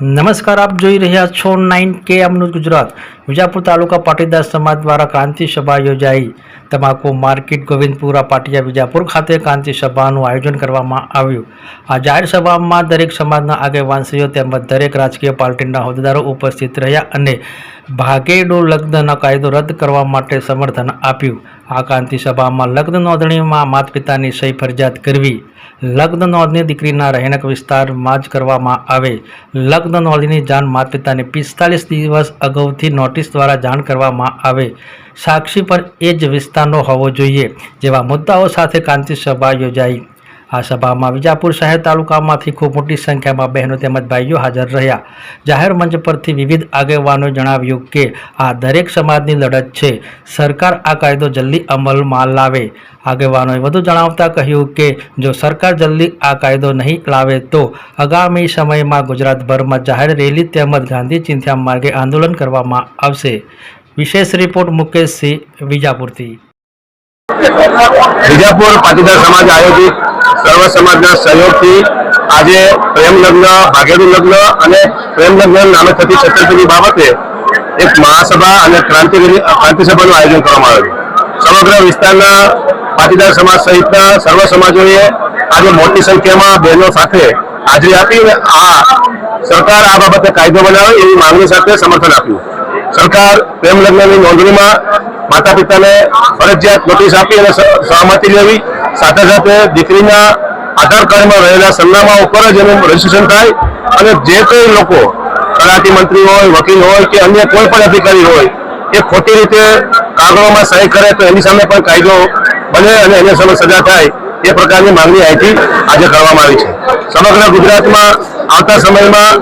નમસ્કાર, આપ જોઈ રહ્યા છો નાઇન કે એમનું ગુજરાત. વિજાપુર તાલુકા પાટીદાર સમાજ દ્વારા ક્રાંતિ સભા યોજાઈ. તમાકુ માર્કેટ ગોવિંદપુરા પાટિયા વિજાપુર ખાતે ક્રાંતિ સભાનું આયોજન કરવામાં આવ્યું. આ જાહેર સભામાં દરેક સમાજના આગેવાનશ્રીઓ તેમજ દરેક રાજકીય પાર્ટીના હોદ્દેદારો ઉપસ્થિત રહ્યા અને ભાગેડો લગ્નનો કાયદો રદ કરવા માટે સમર્થન આપ્યું. આ કાંતિ સભામાં લગ્ન નોંધણીમાં માતા પિતાની સહી ફરજિયાત કરવી, લગ્ન નોંધણી દીકરીના રહેણાંક વિસ્તારમાં જ કરવામાં આવે. લગ્ન નોંધણીની જાણ માતા પિતાને પિસ્તાલીસ દિવસ અગાઉથી નોટિસ દ્વારા જાણ કરવામાં આવે. સાક્ષી પર એ જ વિસ્તારનો હોવો જોઈએ. જેવા મુદ્દાઓ સાથે સભા યોજાઈ. આ સભામાં વિજાપુર શહેર તાલુકામાંથી ખૂબ મોટી સંખ્યામાં બહેનો તેમજ ભાઈઓ હાજર રહ્યા. જાહેર મંચ પરથી વિવિધ આગેવાનોએ જણાવ્યું કે, આ દરેક સમાજની લડત છે. સરકાર આ કાયદો જલ્દી અમલમાં લાવે. આગેવાનોએ વધુ જણાવતા કહ્યું કે, જો સરકાર જલ્દી આ કાયદો નહીં લાવે તો આગામી સમયમાં ગુજરાતભરમાં જાહેર રેલી તેમજ ગાંધી ચિંધ્યા માર્ગે આંદોલન કરવામાં આવશે. વિશેષ રિપોર્ટ મુકેશસિંહ વિજાપુરથી. વિજાપુર પાટીદાર સમાજ આયોજિત સર્વ સમાજના સહયોગથી આજે પ્રેમ લગ્ન, ભાગેડુ લગ્ન અને પ્રેમ લગ્ન નામે થતી છત્રપતિ બાબતે એક મહાસભા અને ક્રાંતિ ક્રાંતિ સભાનું આયોજન કરવામાં આવ્યું સમગ્ર વિસ્તારના પાટીદાર સમાજ સહિતના સર્વ સમાજોએ આજે મોટી સંખ્યામાં બહેનો સાથે હાજરી આપી આ સરકાર આ બાબતે કાયદો બનાવે એવી માંગણી સાથે સમર્થન આપ્યું. સરકાર પ્રેમ લગ્નની નોંધણીમાં માતા પિતાને ફરજિયાત નોટિસ આપી અને સહમતી લેવી. સાથે સાથે દીકરીના આધાર કાર્ડમાં રહેલા સરનામા ઉપર જ એનું રજીસ્ટ્રેશન થાય અને જે કોઈ લોકો તલાટી મંત્રી હોય, વકીલ હોય કે અન્ય કોઈ પણ અધિકારી હોય, એ ખોટી રીતે કાગળોમાં સહી કરે તો એની સામે પણ કાયદો બને અને એની સામે સજા થાય એ પ્રકારની માંગણી અહીંથી આજે કરવામાં આવી છે. સમગ્ર ગુજરાતમાં આવતા સમયમાં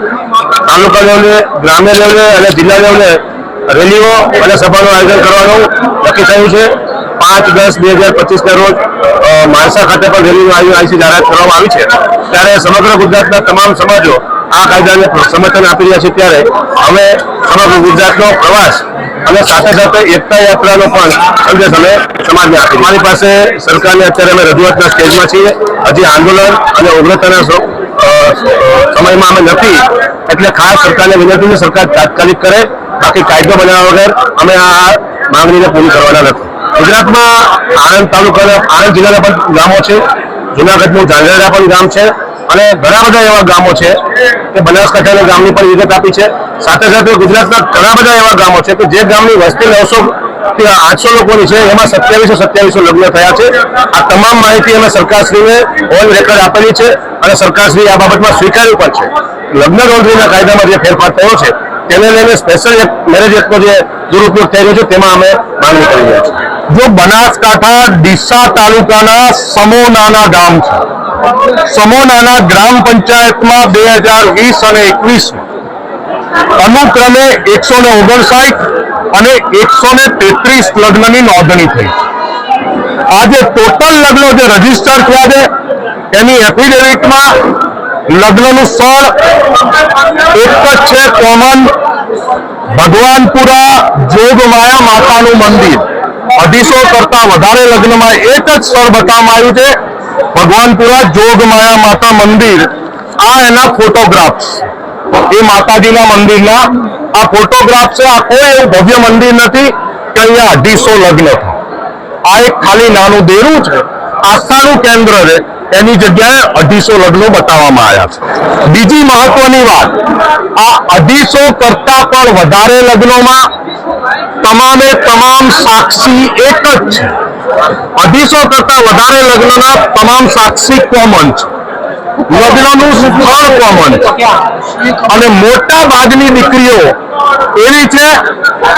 તાલુકા લેવલે, ગ્રામ્ય લેવલે અને જિલ્લા લેવલે રેલીઓ અને સભાનું આયોજન કરવાનું નક્કી થયું છે. પાંચ દસ બે હજાર પચીસના રોજ માણસા ખાતે પણ રેલીનું આયોજન અહીંથી જાહેરાત કરવામાં આવી છે. ત્યારે સમગ્ર ગુજરાતના તમામ સમાજો આ કાયદાને સમર્થન આપી રહ્યા છે ત્યારે અમે સમગ્ર ગુજરાતનો પ્રવાસ અને સાથે સાથે એકતા યાત્રાનો પણ સંદેશ અમે સમાજને આપી અમારી પાસે સરકારને અત્યારે અમે રજૂઆતના સ્ટેજમાં છીએ. હજી આંદોલન અને ઉગ્રતાના સમયમાં અમે નથી. એટલે ખાસ સરકારને વિનંતી સરકાર તાત્કાલિક કરે. બાકી કાયદો બનાવ્યા વગર અમે આ માંગણીને પૂરી કરવાના નથી. ગુજરાતમાં આણંદ તાલુકાના, આણંદ જિલ્લાના પણ ગામો છે. જુનાગઢનું ઝાંઝરડા પણ ગામ છે. અને ઘણા બધા એવા ગામો છે કે બનાસકાંઠાના ગામની પણ વિગત આપી છે. સાથે સાથે ગુજરાતના ઘણા બધા એવા ગામો છે કે જે ગામની વસ્તી નવસો આઠસો લોકોની છે. એમાં સત્યાવીસો સત્યાવીસો લગ્ન થયા છે. આ તમામ માહિતી અમે સરકારશ્રીને ઓન રેકોર્ડ આપેલી છે અને સરકારશ્રી આ બાબતમાં સ્વીકાર્યું પણ છે. લગ્ન નોંધણીના કાયદામાં જે ફેરફાર થયો છે તેને લઈને સ્પેશિયલ એક મેરેજ એક્ટનો જે દુરુપયોગ થઈ રહ્યો છે, તેમાં અમે માંગણી કરી રહ્યા છીએ. જો બનાસકાંઠા ડીસા તાલુકાના સમોનાના ગામ છે. સમોનાના ગ્રામ પંચાયતમાં બે હજાર વીસ અને એકવીસ અનુક્રમે એકસો ને ઓગણસાઠ અને એકસો ને તેત્રીસ લગ્નની નોંધણી થઈ આજે ટોટલ લગ્નો જે રજિસ્ટર થયા છે, એની એફિડેવિટમાં લગ્નનું સ્થળ એક જ છે કોમન ભગવાનપુરા જોગમાયા માતાનું મંદિર. અઢીસો કરતા વધારે લગ્નમાં એક જ સ્થળ બતાવવામાં આવ્યું છે, ભગવાનપુરા જોગમાયા માતા મંદિર. આ એના ફોટોગ્રાફ્સ. એ માતાજીના મંદિરના આ ફોટોગ્રાફ છે. આ કોઈ એવું ભવ્ય મંદિર નથી કે અહીંયા અઢીસો લગ્ન થાય. આ એક ખાલી નાનું દેરું છે. આસ્થાનું કેન્દ્ર છે. એની જગ્યાએ અઢીસો લગ્નો બતાવવામાં આવ્યા છે. બીજી મહત્વની વાત, આ અઢીસો કરતા પણ વધારે લગ્નોમાં તમામે તમામ સાક્ષી એક જ છે. અઢીસો કરતા વધારે લગ્નના તમામ સાક્ષી કોમન છે. લગ્નનું સ્થળ કોમન છે. અને મોટા ભાગની દીકરીઓ એવી છે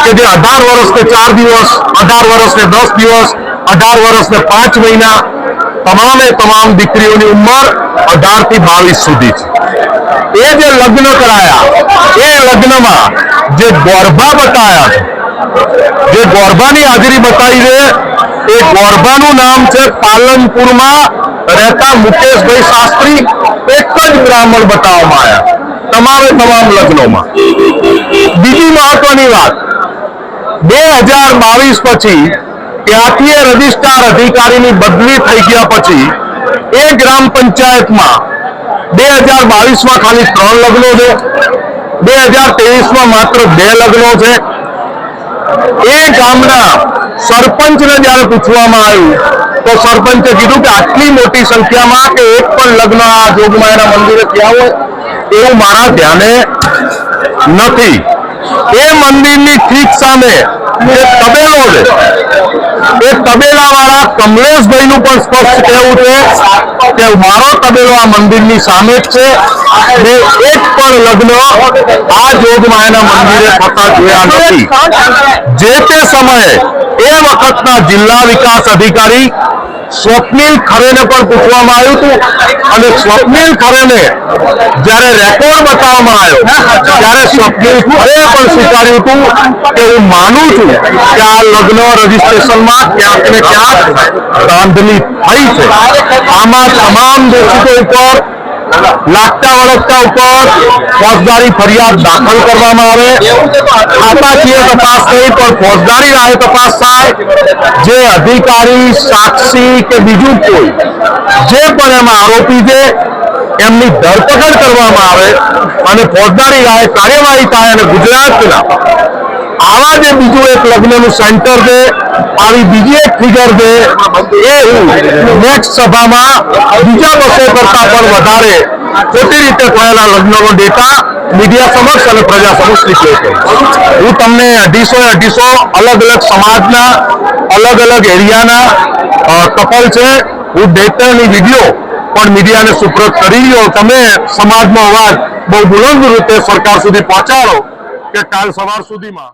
કે જે અઢાર વર્ષને ચાર દિવસ, અઢાર વર્ષને દસ દિવસ, અઢાર વર્ષને પાંચ મહિના તમામે તમામ દીકરીઓની ઉંમર અઢારથી બાવીસ સુધી છે. એ જે લગ્ન કરાયા, એ લગ્નમાં જે ગોરભા બતાયા છે, જે ગોરભાની હાજરી બતાવી છે, એ ગોરભાનું નામ છે પાલનપુરમાં રહેતા મુકેશભાઈ શાસ્ત્રી, એક જ બ્રાહ્મણ બતાવવામાં આવ્યા. તમામે તમામ લગ્નોમાં. બીજી મહત્વની વાત, બે હજાર બાવીસ પછી ત્યાંથી એ રજિસ્ટ્રાર અધિકારીની બદલી થઈ ગયા પછી એ ગ્રામ પંચાયતમાં બે હજાર બાવીસમાં ખાલી ત્રણ લગ્નો છે. બે હજાર ત્રેવીસમાં માત્ર બે લગ્નો છે. એ ગામના સરપંચને જ્યારે પૂછવામાં આવ્યું, તો સરપંચે કીધું કે આટલી મોટી સંખ્યામાં કે એક પણ લગ્ન આ જોગમાયાના મંદિરે થયા હોય, એવું મારા ધ્યાને નથી. એ મંદિરની ઠીક સામે તબેલો છે. એ તબેલા વાળા કમલેશભાઈનું પણ સ્પષ્ટ કહેવું છે કે મારો તબેલો આ મંદિરની સામે છે. ને એક પણ લગ્ન આ જોગમાયાના મંદિરે થતા જોયા નથી. જે તે સમયે એ વખતના જિલ્લા વિકાસ અધિકારી સ્વપ્નિલ ખરેને પણ પૂછવામાં આવ્યું હતું. અને સ્વપ્નિલ ખરેને જ્યારે રેકોર્ડ બતાવવામાં આવ્યો, ત્યારે સ્વપ્નિલ ખરે પણ સ્વીકાર્યું હતું કે હું માનું છું કે આ લગ્ન રજીસ્ટ્રેશનમાં ક્યાંક ને ક્યાંક ધાંધલી થઈ છે. આમાં તમામ દોષિતો ઉપર લાગતા વળગતા ઉપર ફોજદારી ફરિયાદ દાખલ કરવામાં આવે. ખાતાકીય તપાસ નહીં, પણ ફોજદારી રાહે તપાસ થાય. જે અધિકારી, સાક્ષી કે બીજું કોઈ, જે પણ એમાં આરોપી છે, એમની ધરપકડ કરવામાં આવે અને ફોજદારી રાહે કાર્યવાહી થાય અને ગુજરાતના આવા જે બીજું એક લગ્નનું સેન્ટર છે, આવી બીજી એક ફિગર છે, એ હું નેક્સ્ટ સભામાં બીજા વર્ષો કરતા પણ વધારે ખોટી રીતે થયેલા લગ્નનો ડેટા મીડિયા સમક્ષ અને પ્રજા સમક્ષ ડિસ્પ્લે છે. હું તમને અઢીસો અઢીસો અલગ અલગ સમાજના, અલગ અલગ એરિયાના કપલ છે. હું ડેટાની વીડિયો પણ મીડિયાને સુપ્રત કરી રહ્યો તમે સમાજનો અવાજ બહુ બુલંદ રીતે સરકાર સુધી પહોંચાડો કે કાલ સવાર સુધીમાં